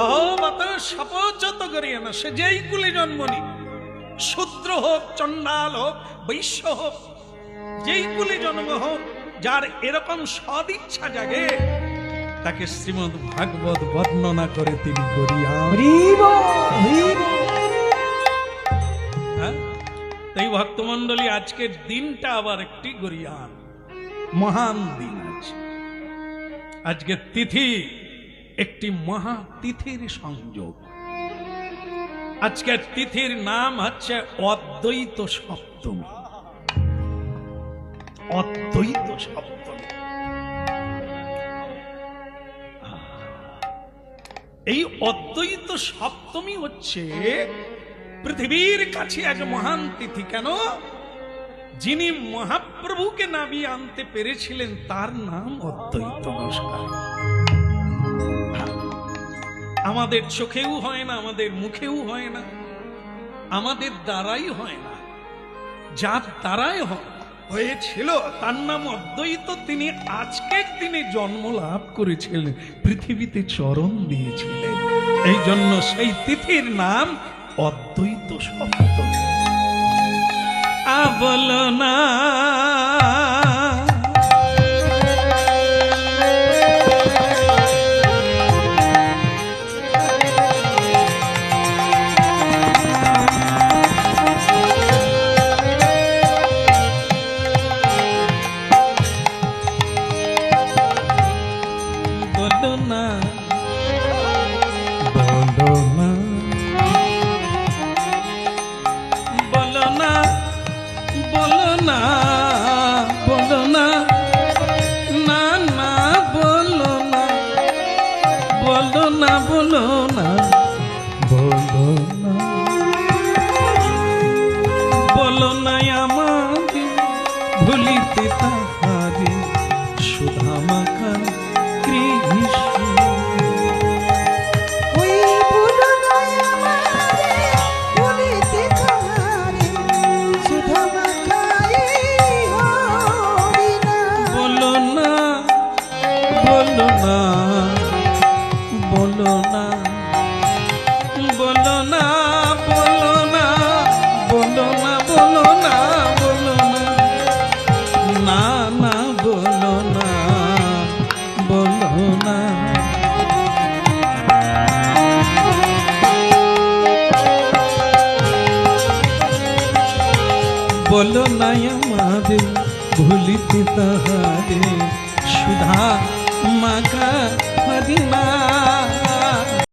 সহবত সপচত করিয়ে না সে যেই কুলে জন্ম নি শূদ্র হোক চণ্ডাল হোক বৈশ্য হোক যেই কুলে জন্ম হোক যার এরকম সদিচ্ছা জাগে তাকে শ্রীমদ ভাগবত বর্ণনা করে তিনি গরিয়া হ্যাঁ? তাই ভক্তমন্ডলী আজকের দিনটা আবার একটি গরিয়ান মহান দিন আছে আজকের তিথি একটি মহা তিথির সংযোগ। আজকের তিথির নাম হচ্ছে অদ্বৈত সপ্তমী। অদ্বৈত সপ্তমী। এই অদ্বৈত সপ্তমী হচ্ছে পৃথিবীর কাছে এক মহান তিথি। কেন? যিনি মহাপ্রভুকে নামিয়ে আনতে পেরেছিলেন, তার নাম অদ্বৈত নমস্কার। আমাদের চোখেও হয় না, আমাদের মুখেও হয় না, আমাদের দ্বারাই হয় না। যার দ্বারাই হয়, হয়েছিল, তার নাম অদ্বৈত, তিনি আজকের দিনে জন্ম লাভ করেছিলেন, পৃথিবীতে চরণ দিয়েছিলেন। এই জন্য সেই তিথির নাম অদ্বৈত সপ্তমী আবল না বলো না বলো না বলো না বলো না বলো না আমাকে ভুলিতে তাহারে বলো না বলো না বলো না বলো না বলো না বলো না বলো না না বলো না বলো না। বলো না আমাদের, ভুলিতে তাহারে সুধা मग मदिना